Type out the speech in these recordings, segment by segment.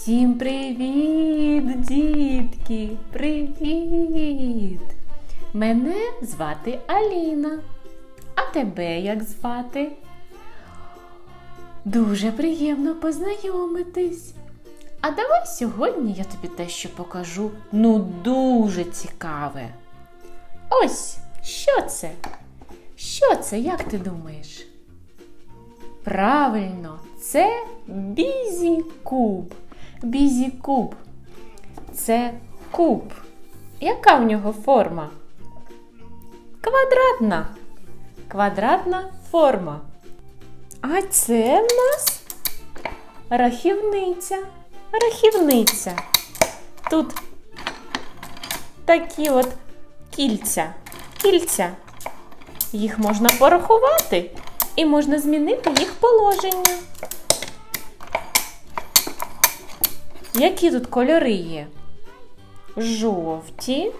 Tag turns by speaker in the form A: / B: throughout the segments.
A: Всім привіт, дітки! Привіт! Мене звати Аліна. А тебе як звати? Дуже приємно познайомитись. А давай сьогодні я тобі те, що покажу, ну дуже цікаве. Ось, що це? Що це, як ти думаєш? Правильно, це бізі-куб. Бізі-куб. Це куб. Яка в нього форма? Квадратна. Квадратна форма. А це в нас рахівниця. Рахівниця. Тут такі от кільця. Кільця. Їх можна порахувати і можна змінити їх положення. Які тут кольори є? Жовті,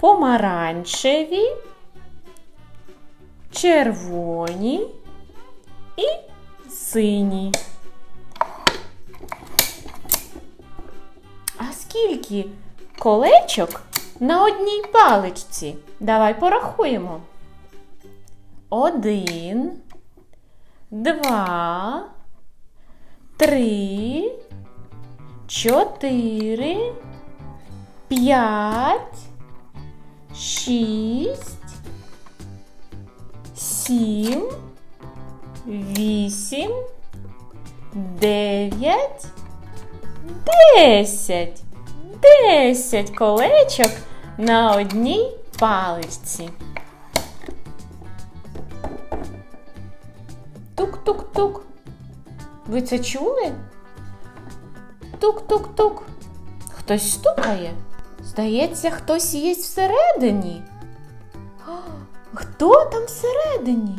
A: помаранчеві, червоні і сині. А скільки колечок на одній паличці? Давай порахуємо. Один, два, три, чотири, п'ять, шість, сім, вісім, дев'ять, десять. Десять колечок на одній паличці. Тук-тук-тук. Ви це чули? Тук-тук-тук. Хтось стукає. Здається, хтось є всередині. Хто там всередині?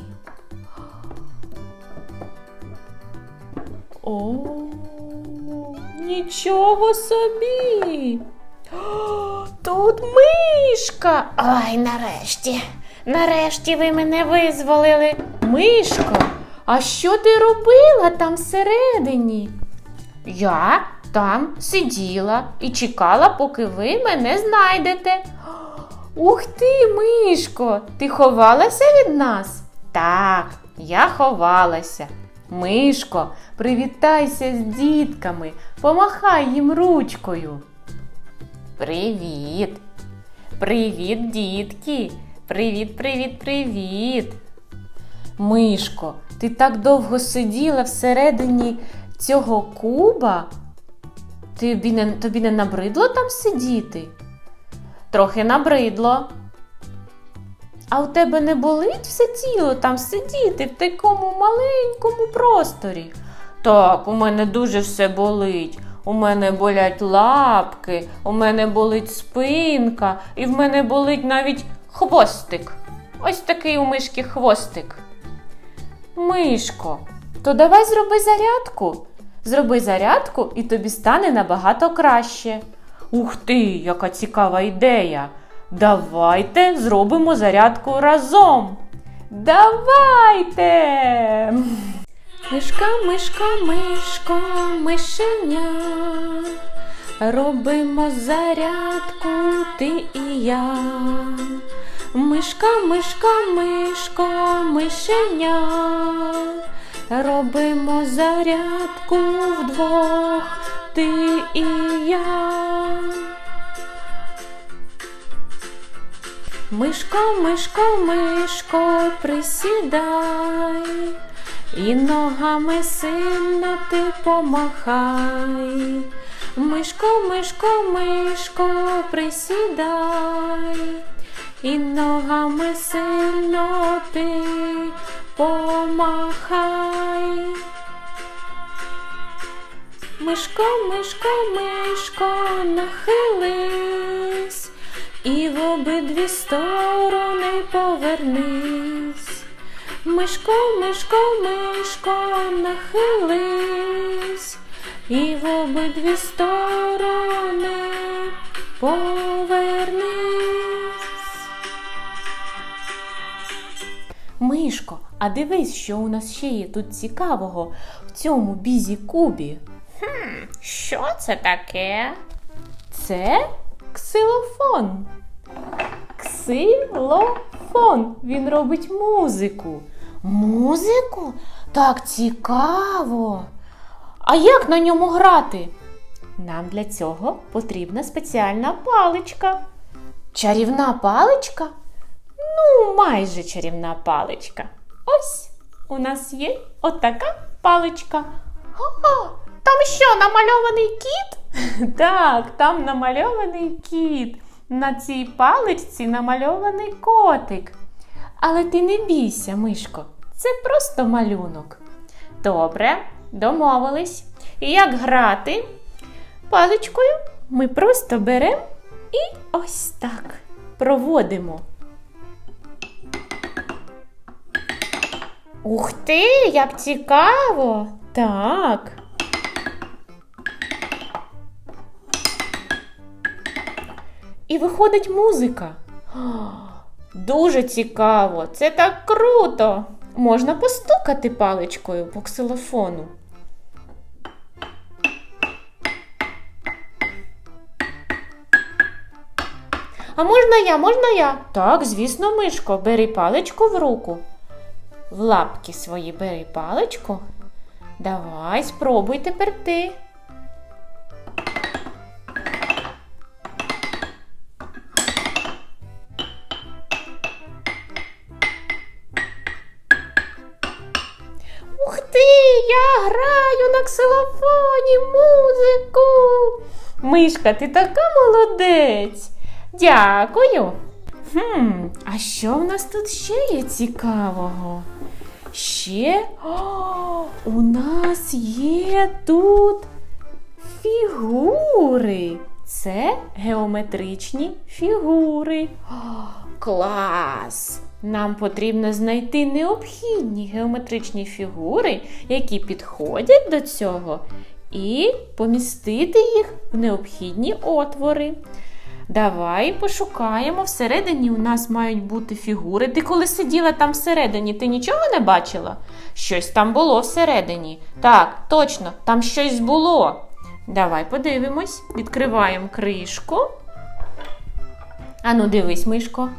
A: О, нічого собі. Тут мишка. Ай, нарешті. Нарешті ви мене визволили. Мишко, а що ти робила там всередині? Я там сиділа і чекала, поки ви мене знайдете. Ух ти, Мишко, ти ховалася від нас? Так, я ховалася. Мишко, привітайся з дітками, помахай їм ручкою. Привіт. Привіт, дітки. Привіт, привіт, привіт. Мишко, ти так довго сиділа всередині цього куба? Тобі не, тобі не набридло там сидіти? Трохи набридло. А у тебе не болить все тіло там сидіти в такому маленькому просторі? Так, у мене дуже все болить. У мене болять лапки, у мене болить спинка, і в мене болить навіть хвостик. Ось такий у мишки хвостик. Мишко, то давай зроби зарядку. Зроби зарядку, і тобі стане набагато краще. Ух ти, яка цікава ідея! Давайте зробимо зарядку разом. Давайте! Мишка, мишка, мишко, мишеня. Робимо зарядку ти і я. Мишка, мишка, мишко, мишеня. Робимо зарядку вдвох ти і я. Мишко, мишко, мишко, присідай, і ногами сильно ти помахай. Мишко, мишко, мишко, присідай, і ногами сильно ти помахай. Мишко, мишко, мишко, нахились і в обидві сторони повернись. Мишко, мишко, мишко, нахились і в обидві сторони повернись. Мишко, А дивись, що у нас ще є тут цікавого в цьому бізі кубі.
B: Що це таке?
A: Це ксилофон. Ксилофон. Він робить музику. Музику? Так цікаво. А як на ньому грати? Нам для цього потрібна спеціальна паличка. Чарівна паличка? Майже чарівна паличка. Ось у нас є отака паличка. О, там що, намальований кіт? Так, там намальований кіт. На цій паличці намальований котик. Але ти не бійся, Мишко, це просто малюнок. Добре, домовились. І як грати? Паличкою ми просто беремо і ось так проводимо. Ух ти, як цікаво! Так. І виходить музика. Дуже цікаво, це так круто. Можна постукати паличкою по ксилофону. А можна я, можна я? Так, звісно, Мишко, бери паличку в руку. В лапки свої бери паличку. Давай, спробуй тепер ти. Ух ти, я граю на ксилофоні музику. Мишка, ти така молодець. Дякую. Хм, а що в нас тут ще є цікавого? Ще О, у нас є тут фігури. Це геометричні фігури. О, клас! Нам потрібно знайти необхідні геометричні фігури, які підходять до цього, і помістити їх в необхідні отвори. Давай пошукаємо. Всередині у нас мають бути фігури. Ти коли сиділа там всередині, ти нічого не бачила? Щось там було всередині. Так, точно, там щось було. Давай подивимось, відкриваємо кришку. Ану, дивись, Мишко.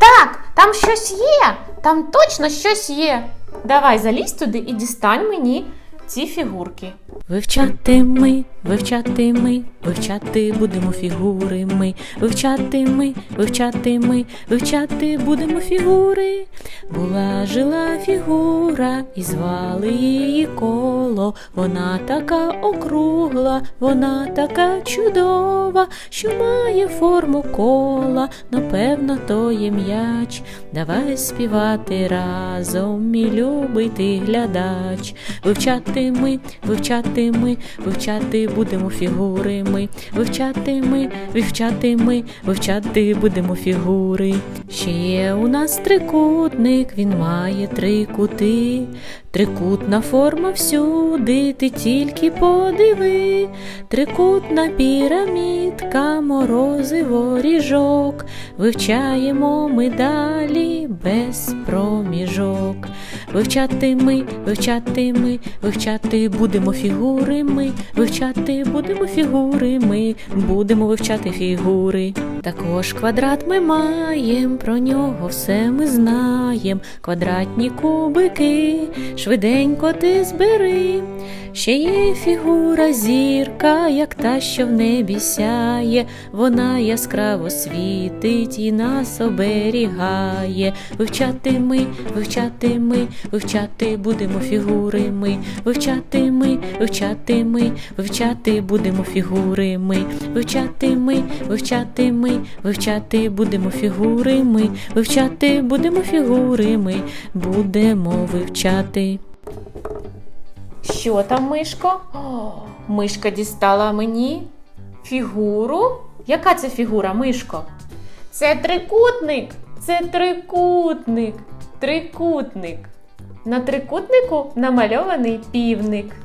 A: Так, там щось є. Там точно щось є. Давай залізь туди і дістань мені ці фігурки.
C: Вивчати ми, вивчати ми, вивчати будемо фігури ми, вивчати ми, вивчати ми, вивчати будемо фігури. Була жила фігура, і звали її коло. Вона така округла, вона така чудова, що має форму кола, напевно, то є м'яч. Давай співати разом, мій любий ти глядач. Вивчати ми, вивчати ми, вивчати будемо фігури ми, вивчати ми, вивчати ми, вивчати будемо фігури. Ще є у нас трикутник, він має три кути. Трикутна форма всюди, ти тільки подиви, трикутна пірамідка, морозиво ріжок, вивчаємо ми далі без проміжок. Вивчати ми, вивчати ми, вивчати будемо фігури ми, вивчати будемо фігури ми, будемо вивчати фігури. Також квадрат ми маєм, про нього все ми знаєм. Квадратні кубики, швиденько ти збери. Ще є фігура зірка, як та, що в небі сяє, вона яскраво світить і нас оберігає. Вивчати ми, вивчати ми, вивчати будемо фігури ми, вивчати ми, вивчати ми, вивчати будемо фігури ми, вивчати ми, вивчати ми, вивчати будемо фігури ми, вивчати будемо фігури ми, будемо вивчати.
A: Що там, Мишко? О, мишка дістала мені фігуру. Яка це фігура, Мишко? Це трикутник. Це трикутник. Трикутник. На трикутнику намальований півник.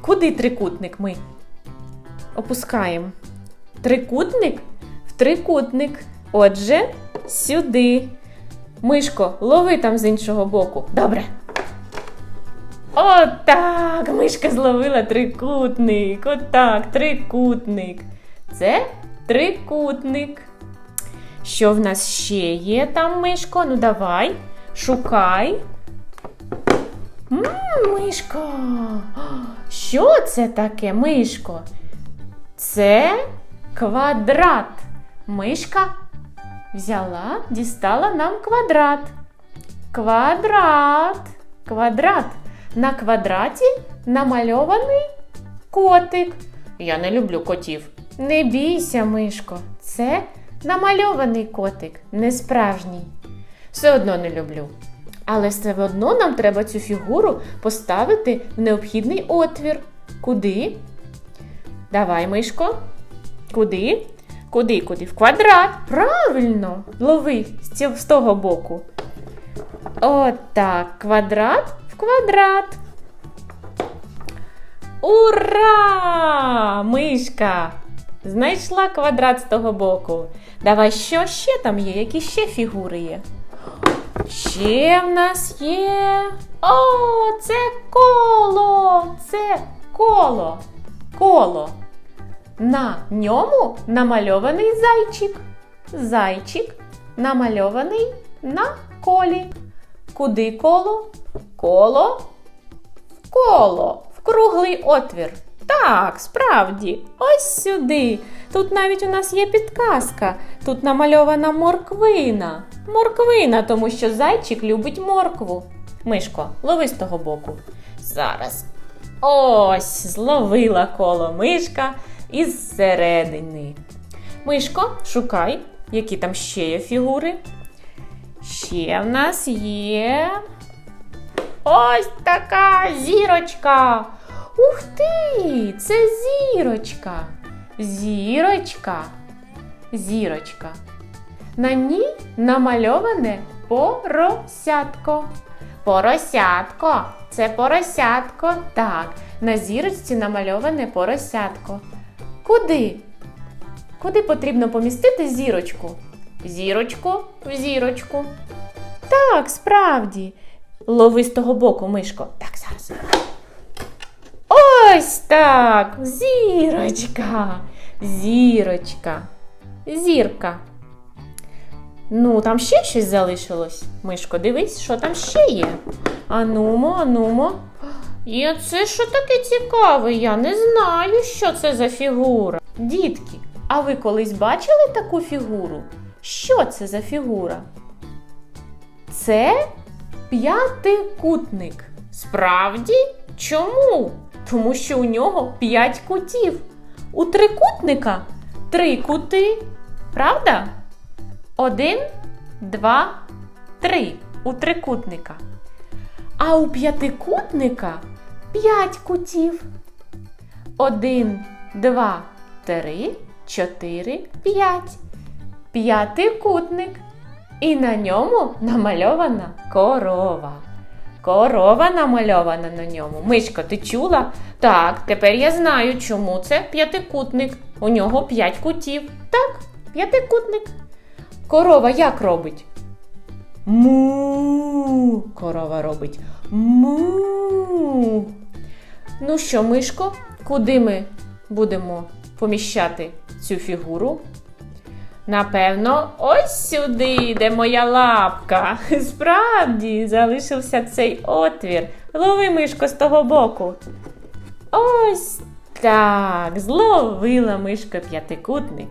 A: Куди трикутник ми? Опускаємо. Трикутник в трикутник. Отже, сюди. Мишко, лови там з іншого боку. Добре. Отак! Мишка зловила трикутник. Отак, трикутник. Це трикутник. Що в нас ще є там, Мишко? Ну давай, шукай. М, Мишко. Що це таке, Мишко? Це квадрат. Мишка взяла, дістала нам квадрат. Квадрат. Квадрат. На квадраті намальований котик. Я не люблю котів. Не бійся, Мишко. Це намальований котик, не справжній. Все одно не люблю. Але все одно нам треба цю фігуру поставити в необхідний отвір. Куди? Давай, Мишко. Куди? Куди, куди? В квадрат. Правильно. Лови з того боку. Отак. Квадрат квадрат. Ура! Мишка! Знайшла квадрат з того боку. Давай, що ще там є? Які ще фігури є? Ще в нас є. О, це коло! Це коло. Коло. На ньому намальований зайчик. Зайчик намальований на колі. Куди коло? Коло в коло, в круглий отвір. Так, справді, ось сюди. Тут навіть у нас є підказка. Тут намальована морквина. Морквина, тому що зайчик любить моркву. Мишко, лови з того боку. Зараз. Ось, зловила коло мишка із середини. Мишко, шукай, які там ще є фігури. Ще в нас є. Ось така зірочка. Ух ти! Це зірочка. Зірочка. Зірочка. На ній намальоване поросятко. Поросятко. Це поросятко. Так, на зірочці намальоване поросятко. Куди? Куди потрібно помістити зірочку? Зірочку в зірочку. Так, справді. Лови з того боку, мишко. Так, зараз. Ось так. Зірочка. Зірочка. Зірка. Ну, там ще щось залишилось. Мишко, дивись, що там ще є. Анумо, анумо. І це що таке цікаве? Я не знаю, що це за фігура. Дітки, а ви колись бачили таку фігуру? Що це за фігура? Це п'ятикутник. Справді? Чому? Тому що у нього п'ять кутів. У трикутника три кути. Правда? Один, два, три у трикутника. А у п'ятикутника п'ять кутів. Один, два, три, чотири, п'ять. П'ятикутник. І на ньому намальована корова. Корова намальована на ньому. Мишко, ти чула? Так, тепер я знаю, чому це п'ятикутник. У нього п'ять кутів. Так, п'ятикутник. Корова як робить? Му. Корова робить. Му. Ну що, Мишко, куди ми будемо поміщати цю фігуру? Напевно, ось сюди, де моя лапка. Справді, залишився цей отвір. Лови мишко з того боку. Ось так, зловила мишка п'ятикутник.